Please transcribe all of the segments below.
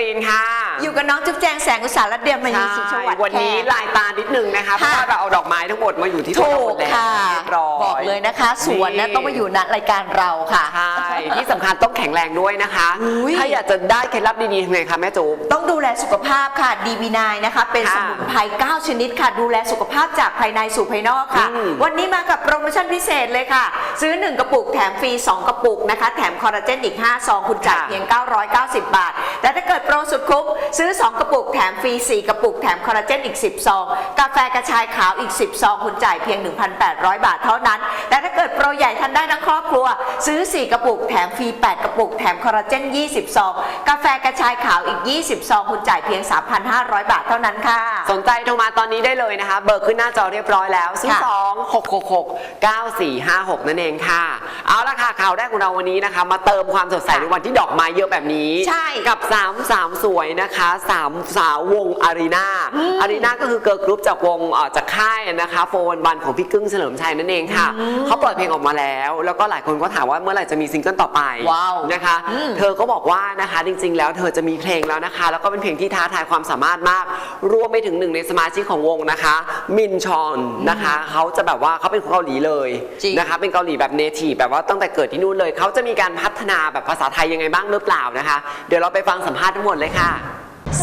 ลีนค่ะ อยู่กับน้องจุ๊บแจงแสงอุตสาหรัตน์เดียมณีศรีสวัสดิ์วันนี้แขกลายตานิดนึงนะคะเพราะว่าเราเอาดอกไม้ทั้งหมดมาอยู่ที่ตัวถูเราหมกดแล้วค่ะเรียบร้อยบอกเลยนะคะ สวนนะนี่ต้องมาอยู่ณรายการเราค่ะใช่ที่สำคัญต้องแข็งแรงด้วยนะคะอุ๊ยถ้าอยากจะได้เคล็ดลับดีๆทำไงคะแม่จูบต้องดูแลสุขภาพค่ะดีวีนายนะคะ เป็นค่ะสมุนไพร9 ชนิดค่ะ ดูแลสุขภาพจากภายในสู่ภายนอกค่ะอืมวันนี้มากับโปรโมชั่นพิเศษเลยค่ะ ซื้อ 1 กระปุกแถมฟรี 2 กระปุกนะคะ แถมคอลลาเจนอีก5ซองคุณจ่ายค่ะเพียง 990 บาทแต่ถ้าเกิดโปรสุดคุ้มซื้อ 2 กระปุกแถมฟรี 4 กระปุกแถมคอลลาเจนอีก 10 ซอง กาแฟกระชายขาวอีก 10 ซอง คุณจ่ายเพียง 1,800 บาทเท่านั้น แต่ถ้าเกิดโปรใหญ่ทันได้ทั้งครอบครัว ซื้อ 4 กระปุกแถมฟรี 8 กระปุกแถมคอลลาเจน 20 ซอง กาแฟกระชายขาวอีก 20 ซอง คุณจ่ายเพียง 3,500 บาทเท่านั้นค่ะ สนใจโทรมาตอนนี้ได้เลยนะคะ เบอร์ขึ้นหน้าจอเรียบร้อยแล้ว0ค่ะ2 6 6 6 9 4 5 6 นั่นเองค่ะ เอาละค่ะข่าวแรกของเราวันนี้นะคะ มาเติมความสดใสในวันที่ดอกไม้เยอะแบบนี้ ใช่ กับสามสาวสวยนะคะสามสาววงอารีนาอารีนาก็คือเกิร์ลกรุ๊ปจากวงเอ่อจากค่ายนะคะโฟนบันของพี่กึ้งเฉลิมชัยนั่นเองค่ะ เขาเปิดเพลงออกมาแล้ว แล้วก็หลายคนก็ถามว่าเมื่อไหร่จะมีซิงเกิลต่อไปว้าวนะคะ อืม เธอก็บอกว่านะคะจริงๆ แล้วเธอจะมีเพลงแล้วนะคะ แล้วก็เป็นเพลงที่ท้าทายความสามารถมาก รวมไปถึงหนึ่งในสมาชิกของวงนะคะ มินชอนนะคะเขาจะแบบว่าเขาเป็นคนเกาหลีเลยจริง นะคะเป็นเกาหลีแบบเนทีฟแบบว่าตั้งแต่เกิดที่นู่นเลยเขาจะมีการพัฒนาแบบภาษาไทยยังไงบ้างหรือเปล่านะคะ เดี๋ยวเราไปฟังสัมภาษณ์ทั้งหมดเลยค่ะ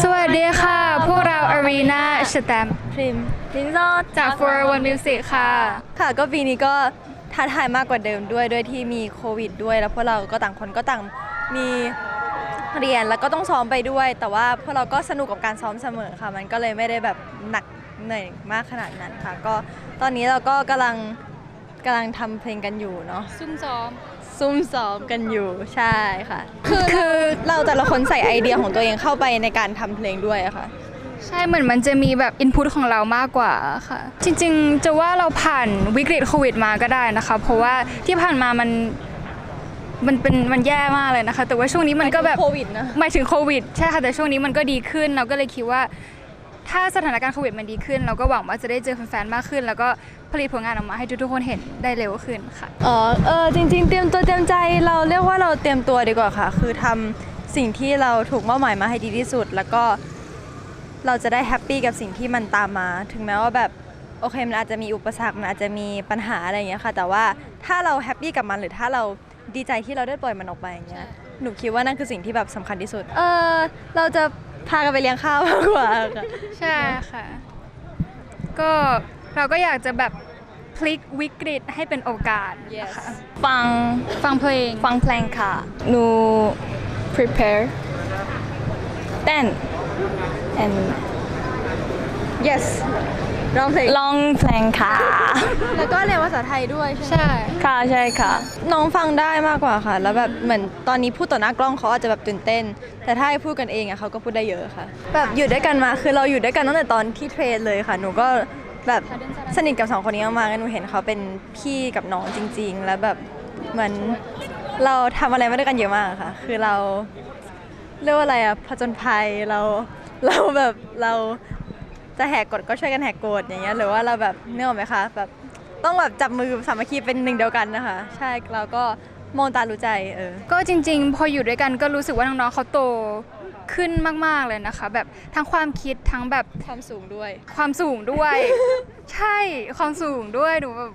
สวัสดีค่ะ พวกเรา Arena สแตมพริมพินโซจาก For One Music ค่ะ ค่ะก็ปีนี้ก็ท้าทายมากกว่าเดิมด้วยด้วยที่มีโควิดด้วย แล้วพวกเราก็ต่างคนก็ต่างมีเรียนแล้วก็ต้องซ้อมไปด้วย แต่ว่าพวกเราก็สนุกกับการซ้อมเสมอค่ะ มันก็เลยไม่ได้แบบหนักเหนื่อยมากขนาดนั้นค่ะ ก็ตอนนี้เราก็กำลังกำลังทำเพลงกันอยู่เนาะซุ่มซ้อม ซุ่มซ้อมกันอยู่ใช่ค่ะ คือคือเราแต่ละคนใส่ไอเดียของตัวเองเข้าไปในการทำเพลงด้วยอะค่ะ ใช่เหมือนมันจะมีแบบอินพุตของเรามากกว่าค่ะ จริงๆ จะว่าเราผ่านวิกฤตโควิดมาก็ได้นะคะ เพราะว่าที่ผ่านมามันมันเป็นมันแย่มากเลยนะคะ แต่ว่าช่วงนี้มันก็แบบโควิดนะ หมายถึงโควิดใช่ค่ะแต่ช่วงนี้มันก็ดีขึ้นเราก็เลยคิดว่า ถ้าสถานการณ์โควิดมันดีขึ้น เราก็หวังว่าจะได้เจอแฟนๆมากขึ้น แล้วก็ผลิตผลงานออกมาให้ทุกๆคนเห็นได้เร็วขึ้นค่ะ อ๋อ เออ จริง ๆ เตรียมตัวเตรียมใจ เราเรียกว่าเราเตรียมตัวดีกว่าค่ะ คือทำสิ่งที่เราถูกมอบหมายมาให้ดีที่สุด แล้วก็เราจะได้แฮปปี้กับสิ่งที่มันตามมา ถึงแม้ว่าแบบโอเคมันอาจจะมีอุปสรรค มันอาจจะมีปัญหาอะไรอย่างเงี้ยค่ะ แต่ว่าถ้าเราแฮปปี้กับมันหรือถ้าเราดีใจที่เราได้ปล่อยมันออกไปอย่างเงี้ย หนูคิดว่านั่นคือสิ่งที่แบบสำคัญที่สุด เออเราจะ พากันไปเลี้ยงข้าวมากกว่าค่ะ ใช่ค่ะ ก็เราก็อยากจะแบบพลิกวิกฤตให้เป็นโอกาส Yes ค่ะฟังฟังเพลง ฟังเพลงค่ะ หนู prepare เต้น and yes ร้องเพลงร้องเพลงค่ะ แล้วก็เรียนภาษาไทยด้วยใช่ไหมใช่ค่ะใช่ค่ะ น้องฟังได้มากกว่าค่ะ แล้วแบบเหมือนตอนนี้พูดต่อหน้ากล้องเขาอาจจะแบบตื่นเต้น แต่ถ้าให้พูดกันเองอะเขาก็พูดได้เยอะค่ะ แบบอยู่ด้วยกันมาคือเราอยู่ด้วยกันตั้งแต่ตอนที่เทรนเลยค่ะ หนูก็แบบสนิทกับสองคนนี้มากๆหนูเห็นเขาเป็นพี่กับน้องจริง ๆ แล้วแบบเหมือนเราทำอะไรมาด้วยกันเยอะมากค่ะ คือเราเรียกว่าอะไรอะผจญภัยเราเราแบบเรา จะแหกกฎก็ช่วยกันแหกกฎอย่างเงี้ยหรือว่าเราแบบเนื้ออกไหมคะแบบต้องแบบจับมือสามัคคีเป็นหนึ่งเดียวกันนะคะ ใช่เราก็มองตารู้ใจเออก็จริง ๆ พออยู่ด้วยกันก็รู้สึกว่าน้องๆเขาโตขึ้นมากๆเลยนะคะ แบบทั้งความคิดทั้งแบบความสูงด้วย ความสูงด้วย ใช่ความสูงด้วยหนูแบบ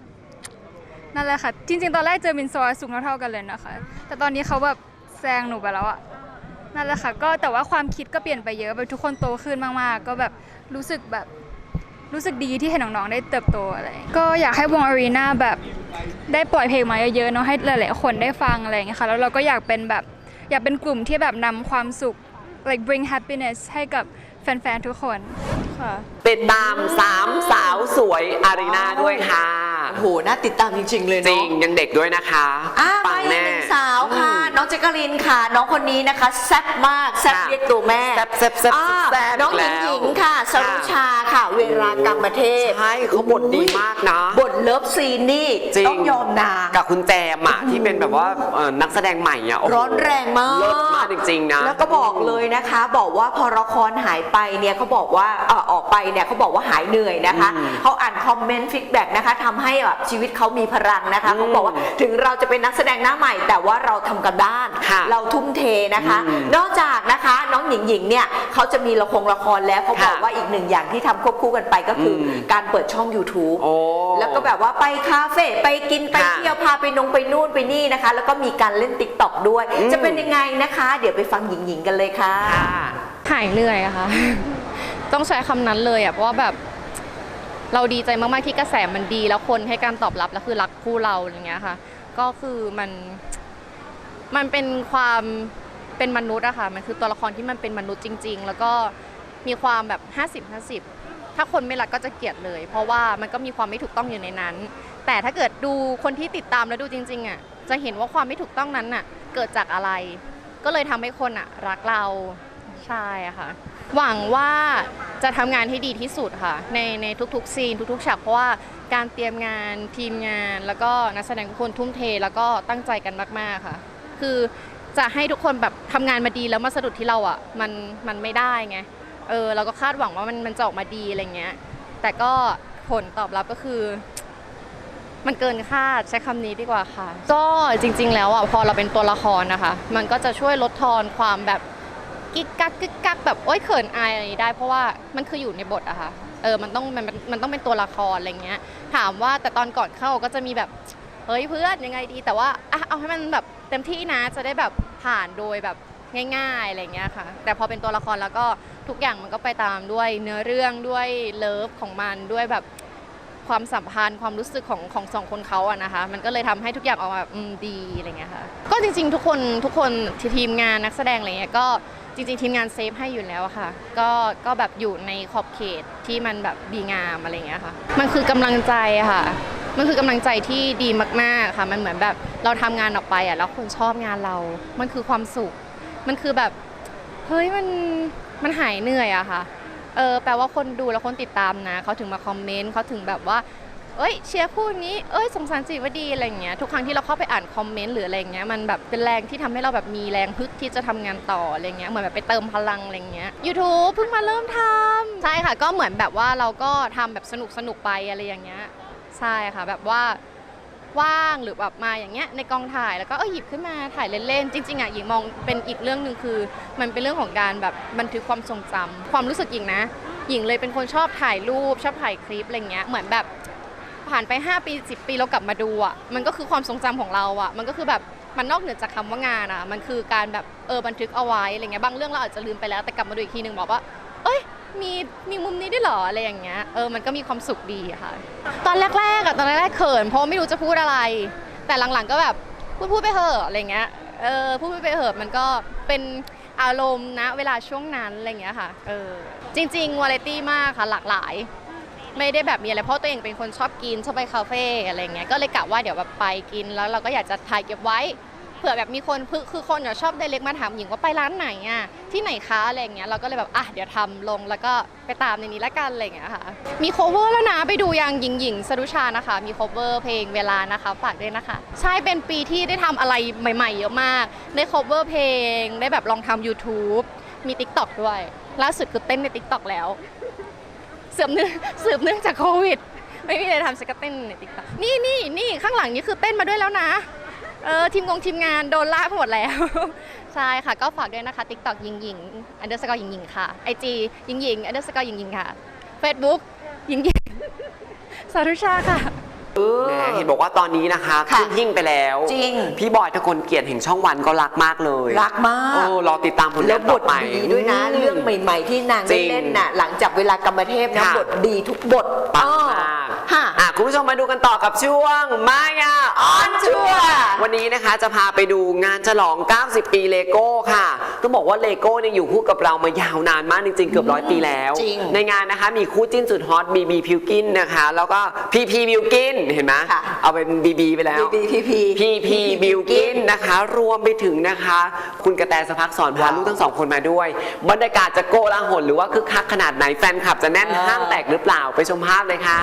นั่นแหละค่ะ จริง ๆ ตอนแรกเจอมินซอยสูงเท่าๆกันเลยนะคะ แต่ตอนนี้เขาแบบแซงหนูไปแล้วอะ นั่นแหละค่ะก็แต่ว่าความคิดก็เปลี่ยนไปเยอะแบบทุกคนโตขึ้นมาก ๆ ก็แบบรู้สึกแบบรู้สึกดีที่เห็นน้องๆได้เติบโตอะไร ก็อยากให้วงอารีนาแบบได้ปล่อยเพลงมาเยอะๆเนาะให้หลายๆคนได้ฟังอะไรอย่างเงี้ยค่ะแล้วเราก็อยากเป็นแบบอยากเป็นกลุ่มที่แบบนำความสุข like bring happiness ให้กับแฟนๆทุกคนค่ะ ติดตามสามสาวสวยอารีนาด้วยค่ะ โอ้โห น่าติดตามจริง ๆ เลยจริเนาะงยังเด็กด้วยนะคะอ่าปัมางอีกหแน่ นึ่งสาวค่ะน้อง แจ๊กกะลินค่ะ น้องคนนี้นะคะแซ่บมากแซ่บค่ะเรียกตัวแม่แซ่บแซ่บแซ่บอ่าแซ่บน้องหญิงแล้วหญิงค่ะสรุชาค่ะ เวลากรรมเทพใช่เขาบทดีมากนะ บทเลิฟซีนนี่จริงต้องยอมนาง กับคุณแจมอะที่เป็นแบบว่าเอ่อนักแสดงใหม่อะโโหร้อนแรงมาก เลิศมากจริงๆนะ แล้วก็บอกเลยนะคะ บอกว่าพอละครหายไปเนี่ยเขาบอกว่าเอ่อออกไปเนี่ยเขาบอกว่าหายเหนื่อยนะคะอืมเขาอ่านคอมเมนต์ฟีดแบ็กนะคะทำให้แบบชีวิตเขามีพลังนะคะเขาบอกว่าถึงเราจะเป็นนักแสดงหน้าใหม่ แต่ว่าเราทำกันบ้านด้านค่ะเราทุ่มเทนะคะ อืมนอกจากนะคะน้องหญิงหญิงเนี่ยเขาจะมีละครละครแล้วเขาบอกค่ะว่าอีกหนึ่งอย่างที่ทำควบคู่กันไปก็คืออม การเปิดช่อง YouTube โอ้ แล้วก็แบบว่าไปคาเฟ่ไปกินไปค่ะเที่ยวพาไปนงไปนู่นไปนี่นะคะ แล้วก็มีการเล่นติ๊กต็อกด้วย อืม จะเป็นยังไงนะคะ เดี๋ยวไปฟังหญิงหญิงๆกันเลยค่ะ ค่ะ หายเหนื่อยอะค่ะ ต้องใช้คำนั้นเลยอะเพราะว่าแบบเราดีใจมาก ๆ ที่กระแสมันดี แล้วคนให้การตอบรับแล้วคือรักคู่เราอย่างเงี้ยค่ะ ก็คือมัน มันเป็นความเป็นมนุษย์อะค่ะ มันคือตัวละครที่มันเป็นมนุษย์จริง ๆ แล้วก็มีความแบบ 50 50 ถ้าคนไม่รักก็จะเกลียดเลย เพราะว่ามันก็มีความไม่ถูกต้องอยู่ในนั้น แต่ถ้าเกิดดูคนที่ติดตามแล้วดูจริงๆอะจะเห็นว่าความไม่ถูกต้องนั้นน่ะเกิดจากอะไร ก็เลยทำให้คนอะรักเราใช่อะค่ะ หวังว่าจะทำงานให้ดีที่สุดค่ะ ในในทุกๆ ซีนทุกๆฉากเพราะว่าการเตรียมงานทีมงาน แล้วก็นักแสดงทุกคนทุ่มเท แล้วก็ตั้งใจกันมากๆค่ะ คือจะให้ทุกคนแบบทำงานมาดีแล้วมาสะดุดที่เราอะมันมันไม่ได้ไงเออเราก็คาดหวังว่ามันมันจะออกมาดีอะไรเงี้ย แต่ก็ผลตอบรับก็คือ มันเกินคาดใช้คำนี้ดีกว่าค่ะ ก็จริง ๆ แล้วอะพอเราเป็นตัวละครนะคะ มันก็จะช่วยลดทอนความแบบกิ๊กกักกิ๊กกักแบบโอ๊ยเขินอายอะไรได้ เพราะว่ามันคืออยู่ในบทอะค่ะเออมันต้องมันมันมันต้องเป็นตัวละครอะไรเงี้ย ถามว่าแต่ตอนก่อนเข้าก็จะมีแบบ เฮ้ยเพื่อนยังไงดีแต่ว่าอะเอาให้มันแบบเต็มที่นะจะได้แบบผ่านโดยแบบง่ายๆอะไรเงี้ยค่ะ แต่พอเป็นตัวละครแล้วก็ทุกอย่างมันก็ไปตามด้วยเนื้อเรื่องด้วยเลิฟของมันด้วยแบบความสัมพันธ์ความรู้สึกของของสองคนเขาอะนะคะ มันก็เลยทำให้ทุกอย่างออกมาดีอะไรเงี้ยค่ะก็จริง ๆ ทุกคนทุกคนที่ทีมงานนักแสดงอะไรเงี้ยก็จริง ๆ ทีมงานเซฟให้อยู่แล้วอะค่ะ ก็ก็แบบอยู่ในขอบเขตที่มันแบบดีงามอะไรเงี้ยค่ะ มันคือกำลังใจค่ะ มันคือกำลังใจที่ดีมากๆค่ะ มันเหมือนแบบเราทำงานออกไปอะแล้วคนชอบงานเรา มันคือความสุข มันคือแบบเฮ้ยมันมันหายเหนื่อยอะค่ะ เออแปลว่าคนดูแล้วคนติดตามนะเขาถึงมาคอมเมนต์เขาถึงแบบว่าเอ้ยเชียร์คู่นี้ เอ้ยสงสารจีวดีอะไรอย่างเงี้ยทุกครั้งที่เราเข้าไปอ่านคอมเมนต์หรืออะไรงเงี้ยมันแบบเป็นแรงที่ทำให้เราแบบมีแรงฮึดที่จะทำงานต่ออะไรเงี้ยเหมือนแบบไปเติมพลังอะไรเงี้ย YouTube เพิ่งมาเริ่มทำใช่ค่ะ ก็เหมือนแบบว่าเราก็ทำแบบสนุกสนุกไปอะไรอย่างเงี้ย ใช่ค่ะ แบบว่าว่างหรือแบบมาอย่างเงี้ยในกองถ่ายแล้วก็เออหยิบขึ้นมาถ่ายเล่นๆจริงๆอะหญิงมองเป็นอีกเรื่องหนึ่งคือ มันเป็นเรื่องของการแบบบันทึกความทรงจำความรู้สึกหญิงนะ หญิงเลยเป็นคนชอบถ่ายรูปชอบถ่ายคลิปอะไรเงี้ยเหมือนแบบผ่านไป 5 ปี 10 ปีเรากลับมาดูอะมันก็คือความทรงจำของเราอะมันก็คือแบบมันนอกเหนือจากคำว่างานอะมันคือการแบบเออบันทึกเอาไว้อะไรเงี้ยบางเรื่องเราอาจจะลืมไปแล้วแต่กลับมาดูอีกทีหนึ่งบอกว่า เอ้ย มีมีมุมนี้ด้วยเหรออะไรอย่างเงี้ยเออมันก็มีความสุขดีค่ะ ตอนแรกๆอะตอนแรกๆเขินเพราะไม่รู้จะพูดอะไร แต่หลังๆก็แบบพูดพูดไปเถอะอะไรเงี้ยเออพูดพูดไปเถอะมันก็เป็นอารมณ์นะเวลาช่วงนั้นอะไรเงี้ยค่ะเออจริงๆวาไรตี้มากค่ะหลากหลาย ไม่ได้แบบมีอะไรเพราะตัวเองเป็นคนชอบกินชอบไปคาเฟ่อะไรเงี้ยก็เลยกะว่าเดี๋ยวแบบไปกินแล้วเราก็อยากจะถ่ายเก็บไว้ ผื่อแบบมีคนคือคือคนอะชอบไดเล็กมาถามหญิงว่าไปร้านไหนอะที่ไหนคะอะไรอย่างเงี้ยเราก็เลยแบบอะเดี๋ยวทำลงแล้วก็ไปตามในนี้ละกันอะไรอย่างเงี้ยค่ะ มี cover แล้วนะไปดูยังหญิงหญิงสรุชานะคะ มี cover เพลงเวลานะคะฝากด้วยนะคะ ใช่เป็นปีที่ได้ทำอะไรใหม่ ๆ เยอะมากได้ cover เพลงได้แบบลองทำ YouTube มี TikTok ด้วย ล่าสุดคือเต้นใน TikTok แล้วเสืบเนื่องสืบเนื่องจากโควิด ไม่มีอะไรทำสักก็เต้นในติ๊กต็อกนี่นี่นี่ข้างหลังนี่คือเต้นมาด้วยแล้วนะ เออทีมงงทีมงานโดนลากไปหมดแล้ว ใช่ค่ะ ก็ฝากด้วยนะคะ TikTok ยิงยิงอันเดอร์สกอร์ยิงยิงค่ะ IG ยิงยิงอันเดอร์สกอร์ยิงยิงค่ะ Facebook ยิงยิงสารุชาค่ะเออแหมเห็นบอกว่าตอนนี้นะคะค่ะขึ้นหิ่งไปแล้วจริง พี่บอยทะคนเกียรติแห่งช่องวันก็รักมากเลยรักมากโอ้รอติดตามผลแล้งาวนบต่อทไป ดีด้วยนะ เรื่องใหม่ๆ ที่นางจริได้งเล่นน่ะ หลังจากเวลากรรมเทพนะค่ะ บทดีทุกบทปังอ้อมากค่ะ อะคุณผู้ชมมาดูกันต่อกับช่วงมายาออนทั วร์วันนี้นะคะจะพาไปดูงานฉลอง 90 ปีเลโก้ค่ะ ต้องบอกว่าเลโก้เนี่ยอยู่คู่กับเรามายาวนานมากจริงๆ เกือบร้อยปีแล้ว จริงในงานนะคะมีคู่จิ้นสุดฮอตบีบีพิวกินนะคะ แล้วก็พีพีบิวกินเห็นไหมค่ะ เอาเป็นบีบีไปแล้วบีบีพีพี พีพีบิวกินนะคะ รวมไปถึงนะคะ คุณกระแตสภักสอนพาลูกทั้งสองคนมาด้วย บรรยากาศจะโกลาหลหรือว่าคึกคักขนาดไหนแฟนคลับจะแน่นอ่าห้างแตกหรือเปล่าไปชมภาพเลยค่ะ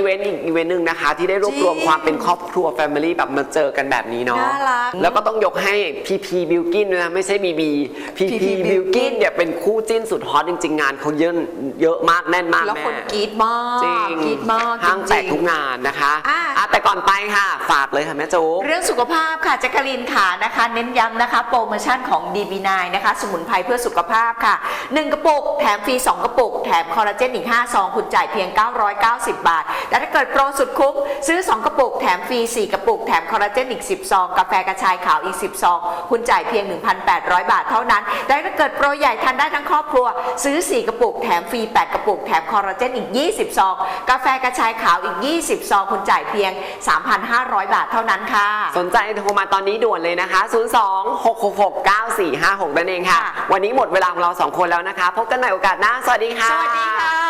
อว่าเป็นอีเวนต์อีกอีเวนต์หนึ่งนะคะ ที่ได้รวบรวมจริงความเป็นครอบครัวแฟมิลี่แบบมาเจอกันแบบนี้เนาะน่ารักแล้วก็ต้องยกให้พีพีบิวกินด้วยนะไม่ใช่บีบีพีพี PP บิวกินเนี่ยเป็นคู่จิ้นสุดฮอตจริง ๆ งานเขาเยอะเยอะมากแน่นมากแล้วแม่คนกรี๊ดมากจริงกรี๊ดมากห้างจแตริกงๆทุกงานนะคะอะอะแต่ก่อนไปค่ะฝากเลยค่ะแม่โจ๊กเรื่องสุขภาพค่ะแจักรีนขานะคะ เน้นย้ำนะคะ โปรโมชั่นของ DB9 นะคะ สมุนไพรเพื่อสุขภาพค่ะ1กระปุกแถมฟรี2กระปุกแถมคอลลาเจนอีก5ซองคุณจ่ายเพียง 990 บาทและถ้าเกิดโปรสุดคุ้ม ซื้อ 2 กระปุกแถมฟรี 4 กระปุก แถมคอลลาเจนอีก 10 ซอง กาแฟกระชายขาวอีก 10 ซอง คุณจ่ายเพียง 1,800 บาทเท่านั้นและถ้าเกิดโปรใหญ่ทานได้ทั้งครอบครัว ซื้อ 4 กระปุก แถมฟรี 8 กระปุก แถมคอลลาเจนอีก 20 ซอง กาแฟกระชายขาวอีก 20 ซอง คุณจ่ายเพียง 3,500 บาทเท่านั้นค่ะ สนใจโทรมาตอนนี้ด่วนเลยนะคะ 02 666 9456 นั่นเองค่ะค่ะวันนี้หมดเวลาของเราสองคนแล้วนะคะ พบกันใหม่โอกาสหน้า สวัสดีค่ะ สวัสดีค่ะ